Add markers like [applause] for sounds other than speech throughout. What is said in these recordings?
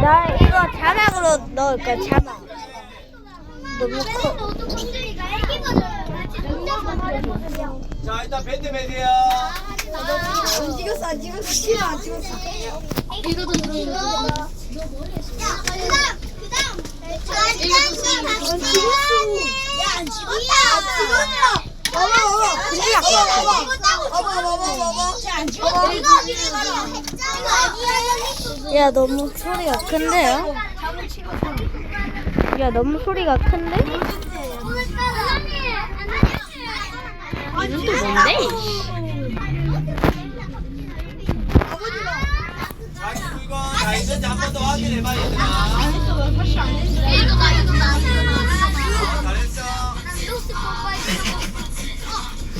나 이거 자막으로 넣을 거야 자막. 너무 커. 자 일단 밴드맨이야 안 찍었어 안 찍었어 싫어 안 찍었어. 이거도 들어. 야안 찍었다. 찍었어. 어머 어머 큰일 났어. 어머 어머 어머 어머. 야 너무 소리가 큰데요? 야 너무 소리가 큰데? 이건 또 뭔데? 자기 물건 다 있는지 한 번 더 확인해봐 얘들아 잘했어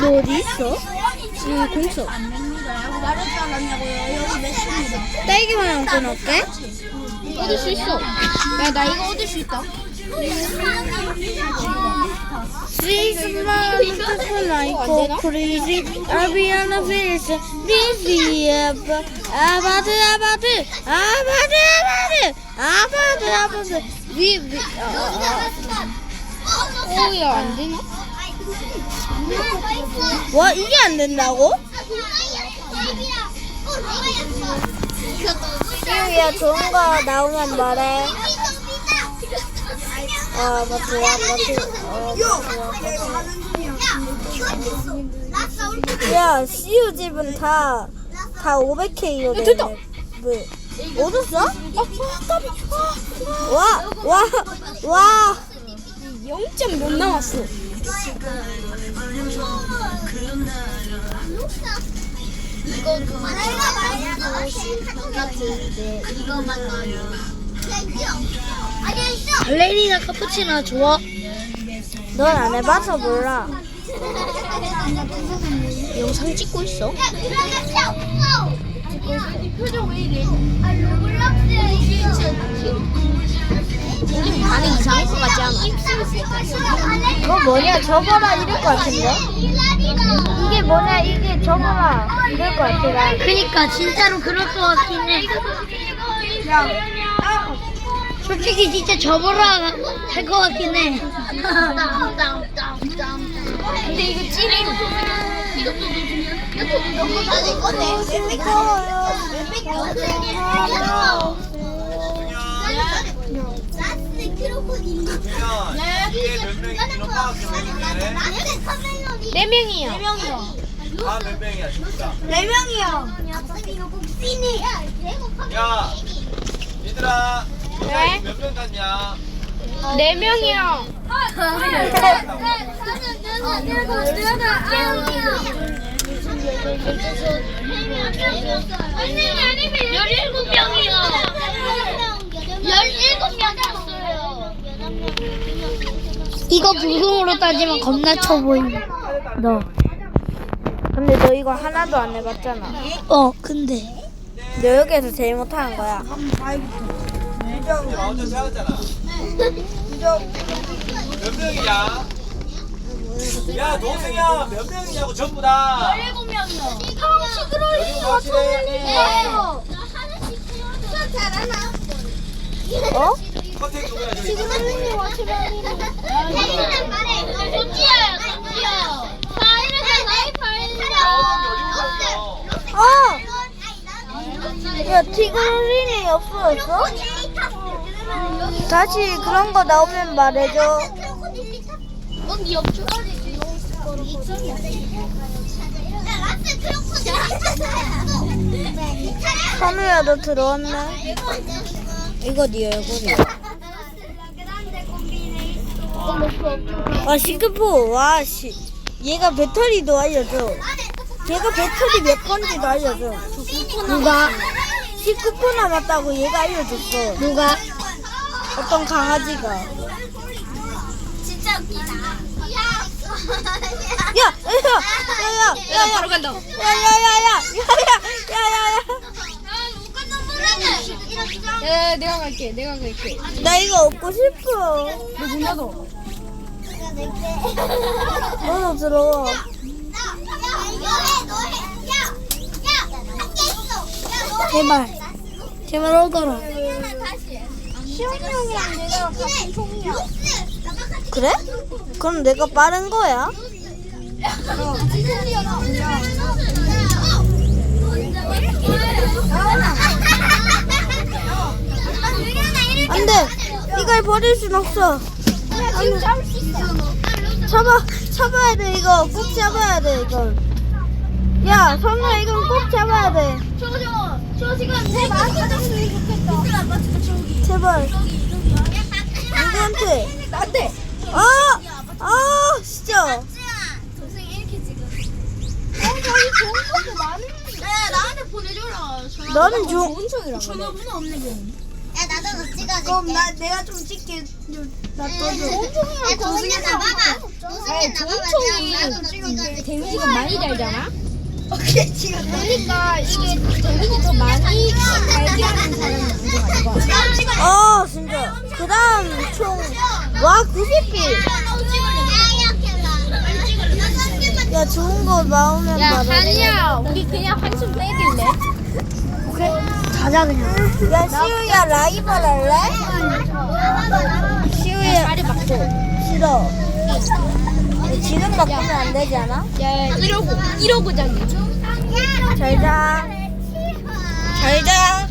너 어디 있어? 응 공수. 말하지 않았냐고요. 여기 몇 시입니다. 딸기 모양 끊을게. 얻을 수 있어. 야, 나 이거 얻을 수 있다. Six months when I go crazy, I'll be on the fish, busy, aba드, 아바드, 아바드, 아바드, 아바드, 아바드, 위, 위, 어, 야, 안 되나? 와, 이게 안 된다고? 야, 좋은 거 나오면 말해. 아, 맞지, 아, 맞지. 어, 야, CU 집은 다, 다 500K로 되네. 됐다. 뭐, 얻었어? 와, 와, 와. 0점 못 나왔어. 이거 내가 말했어. 같은데 이거만 넣어요. 아니 있어. 발레리나 카푸치나 좋아? 넌 안 해봐서 몰라. 영상 찍고 있어? 야. 표정 왜 이래? 아, 우리 반응 이상할 것 같지 않아? 그거 뭐냐, 접어라 이럴 것 같은데? 이게 뭐냐, 이게 접어라 이럴 것 같아. 나. 그니까 진짜로 그럴 것 같긴 해. 솔직히 진짜 접어라 할 것 같긴 해. [laughs] 근데 이거 찌리 이것도 넣어주면 이것도 이거 내 라스 크로코딜 그냥 이게 몇 명이 이런 파악 좀 해줄래? 네 명이요. 다몇 명이야 진짜 네 명이요. 야 얘들아 네? 몇명 갔냐 네 명이요. 열일곱 명이요. 열일곱 명이었어요. 이거 부흥으로 따지면 겁나 쳐 보인다. 너. 근데 너 이거 하나도 안 해봤잖아. 어, 근데 너 여기에서 제일 못하는 거야. 몇 명이야? 야 동생이야 몇 명이냐고 전부 다 열일곱 명이요. 열일곱 확실해 잘하나? 어? 컨택 누구야 저기 말해. 손지야요, 손지야요. 파일에서 나이. 어! 야, 티그린이 없어졌어? 다시 그런 거 나오면 말해줘. 언니 없죠? 선우야, 너 들어왔네? 이거 네 얼굴이야. 아, 싱크포. 와, 씨. 얘가 배터리도 알려줘. 걔가 배터리 몇 건지도 알려줘. 누가? 19% 남았다고 얘가 알려줬어. 누가? 어떤 강아지가 진짜 웃기다. 야, 야, 야, 야, 야, 야, 바로 간다. 야, 야, 야, 야, 야, 야, 야, 야. 야, 야, 야, 내가 갈게. 내가 갈게. 나 이거 얻고 싶어. 너문 닫어. 너도 들어. 제발. 제발 얻어라. 시원이 형이랑 내가 같은 총이야. 그래? 그럼 내가 빠른 거야? 안 돼. 이걸 버릴 순 없어. 잡아, 잡아야 돼, 이거. 꼭 잡아야 돼, 이걸. 야, 선우야, 이건 꼭 잡아야 돼. 저거 저거 저 지금 내 좋겠다. 저기. 제발. 저기 저기. 누구한테? 나한테. 아! 아, 진짜. 동생이 이렇게 지금. 어 저기 좋은 것도 많은데. 네 나한테 보내줘라. 전화. 너는 좀. 전화번호 없네 그. 야 나도 너 찍어줄게. 그럼 나, 내가 좀 찍게. 나야 동생이 나봐봐. 동생이 나봐봐. 데미지가 많이 달잖아? 오케이, 지금. 그러니까 이게 데미지 더 많이 발기하는 사람이 문제가 아니고. 아, 진짜. 그 다음 총. 와, 90피. 야, 좋은 거 나오면 야. 한이야. 우리 그냥 한숨 빼길래? 가자, 그냥. 야, 시우야, 라이벌 할래? 시우야. 자리 바꿔. 싫어. 지금 바꾸면 안 되지 않아? 야, 이러고, 이러고 자기. 잘 자. 잘 자.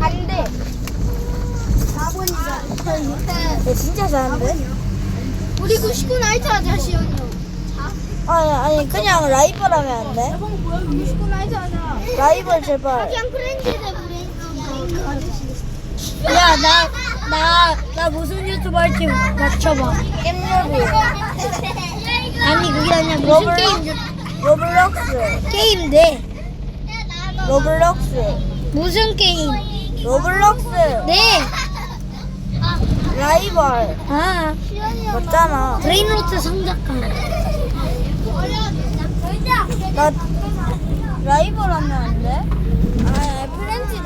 안 돼. 야, 진짜 잘하는데? 우리 99 나이트 하자 시연이 형. 아니, 아니, 그냥 라이벌 하면 안 돼? 형 뭐야 99 나이트 하자. 라이벌 제발. 그냥 프렌즈 대 프렌즈. 야, 나, 나, 나 무슨 유튜브 할지 맞춰봐. 겜러비. 아니, 그게 아니라 무슨 로블- 게임, 로블록스. 게임 돼. 로블록스. 무슨 게임? 로블록스. 네. 라이벌. 아, 맞잖아. 브레인로트 상작가. 나 라이벌 하면 안 돼?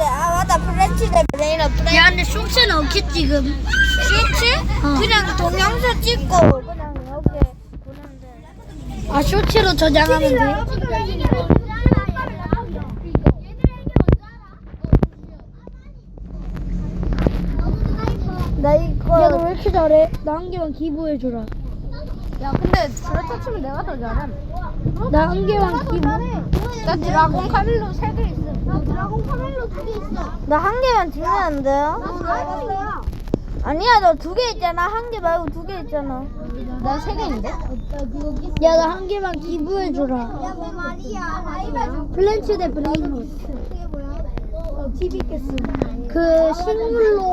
대. 아, 맞다. 프렌치 대 브레이너 프렌치. 야, 근데 쇼츠는 없겠지, 지금. 쇼츠? 어. 그냥 동영상 찍고 그냥 보내면 돼. 아, 쇼츠로 저장하면 돼? 나 이거 야, 너 왜 이렇게 잘해? 나 한 개만 기부해줘라. 야, 근데 드래터 치면 내가 더 잘해. 나 한 개만 기부. 나 드라곤 카밀로 3개 있어. 나 드라곤 카멜로 두 개 있어. 나 한 개만 주면 안 돼요? 드라곤이야. 아니야 너 두 개 있잖아 한 개 말고 두 개 있잖아 난 3개인데? 야, 나 한 개만 기부해줘라. 야뭐 말이야. 라이벌 플랜츠 대 브레인로트. 그게 뭐야? TV 캐스. 그 식물로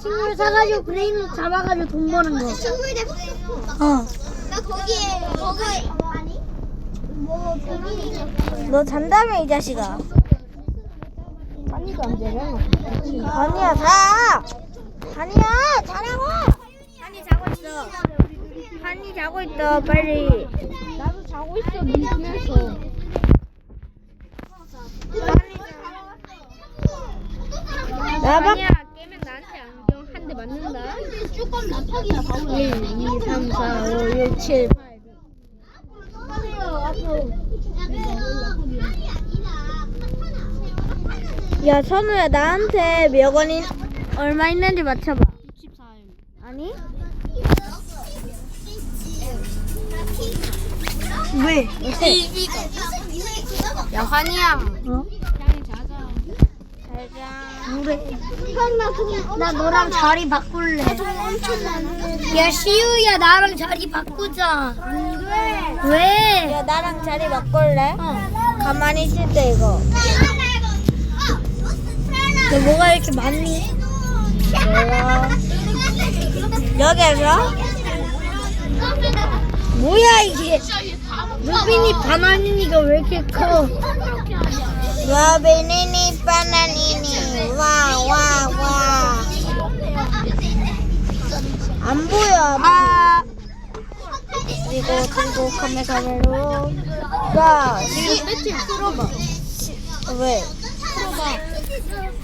식물 사가지고 브레인로 잡아가지고 돈 버는 거. 친구의 대 프렌즈. 어. 나 거기에 거기 너 잔다며 이 자식아 아니도 안 되냐? 아니야 자 아니야 자라고 한이 자고 있어 한이 자고 있어 빨리 나도 자고 있어 눈뜨면서. 나박 아니야 깨면 나한테 안경 한 대 맞는다. 조금 나탁이야 바보. 1, 2, 3, 4, 5, 6, 7, 8. 야 선우야 나한테 몇 원이 얼마 있는지 맞춰봐 64일. 아니 왜? 야 환희야. 어? 잘자. 나 너랑 자리 바꿀래. 야 시우야 나랑 자리 바꾸자. 왜? 야 나랑 자리 바꿀래? 어. 가만히 있을 때 이거 너 뭐가 이렇게 많니? 몰라 여기에서? 뭐야 이게 루빈이 바나니니가 왜 이렇게 커? 러비니니 바나니니 와와 와 안 보여 아 그리고 그리고 카메라로 야 지금 배틀 풀어봐. 왜? 바꾼다며.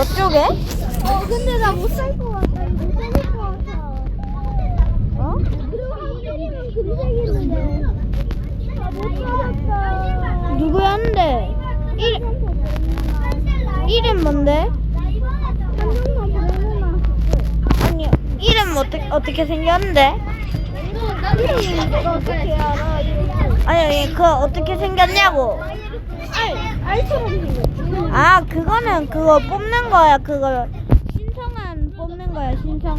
있는 날 왔어. 너 쪽에? 어, 근데 나 못 살 것 같아. 못 살릴 것 같아. 어? 그리고 한국이면 금색이는데. 나못 살았어. 누구였는데? 이름 뭔데? 한정판 불에 있는 날 왔어. 아니 이름 어떻게 어떻게 생겼는데? 아니 아니 그 어떻게 생겼냐고? 알, 알처럼 생겼지. 아 그거는 그거 뽑는 거야 그거 신성한 뽑는 거야 써 있어.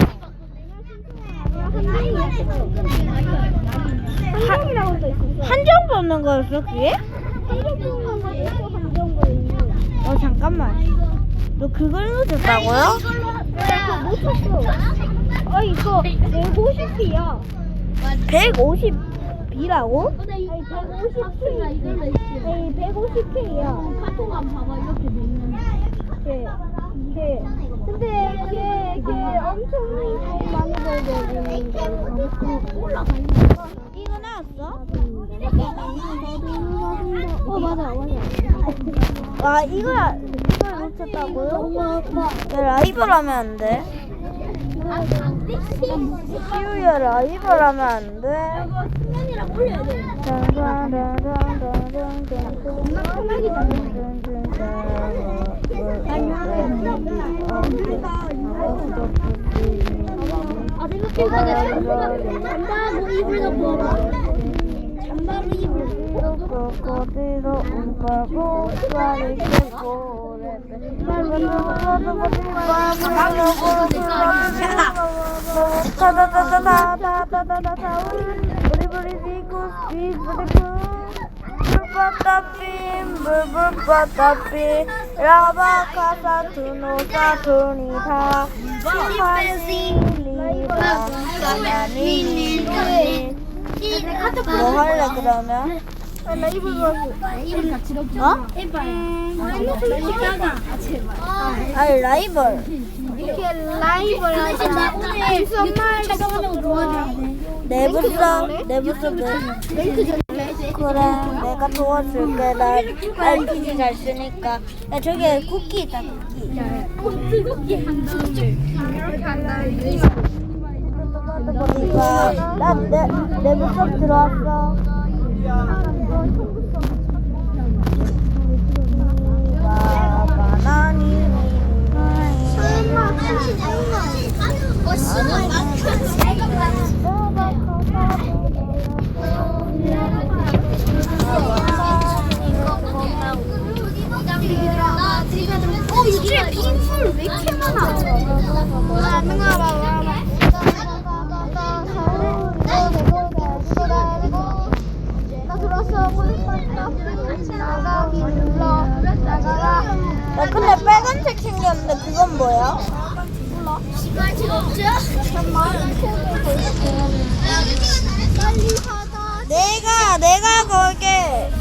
한정 뽑는 거였어 그게? 어 잠깐만 너 그걸 놓쳤다고요? 내가 그거 못 쳤어. 아, 이거 150이야. 150B라고? 아니 150K 아니 150K야 카톡 안 봐봐 이렇게 돼 있는 걔, 걔. 근데 걔, 걔 엄청 많이 벌거든 올라가 있는 거 이거 나왔어? 어 맞아 맞아 아 이거 이걸 놓쳤다고요? 야 라이브를 하면 안 돼? 키우야 라이벌 하면 안 돼? 아, 생각해보니까 잠바로 이불 덮어. 잠바로 이불. cotido un poco suave que corre. Raba kasa tuno satuni tha Simhani li ba Sanani ni ni Mohar lak raha na 아, 나 이불 좋아해. 이불 같이 넣자. 어? 이빨. 아, 제발. 아, 라이벌. 이렇게 아, 라이벌 하자. 오늘 정말 저번에 도와줘야 내부섬, 내부섬. 랭크 전 그래, 내가 도와줄게. 나 RPG 잘 쓰니까. 야, 저기 쿠키 있다, 쿠키. 쿠키, 쿠키 한 줄. 이렇게 한다. 이거. 나 내, 내부섬 들어왔어. 나 근데 빨간색 생겼는데 그건 뭐야? 시간 지금 없죠? 빨리 하자. 내가 내가 거게.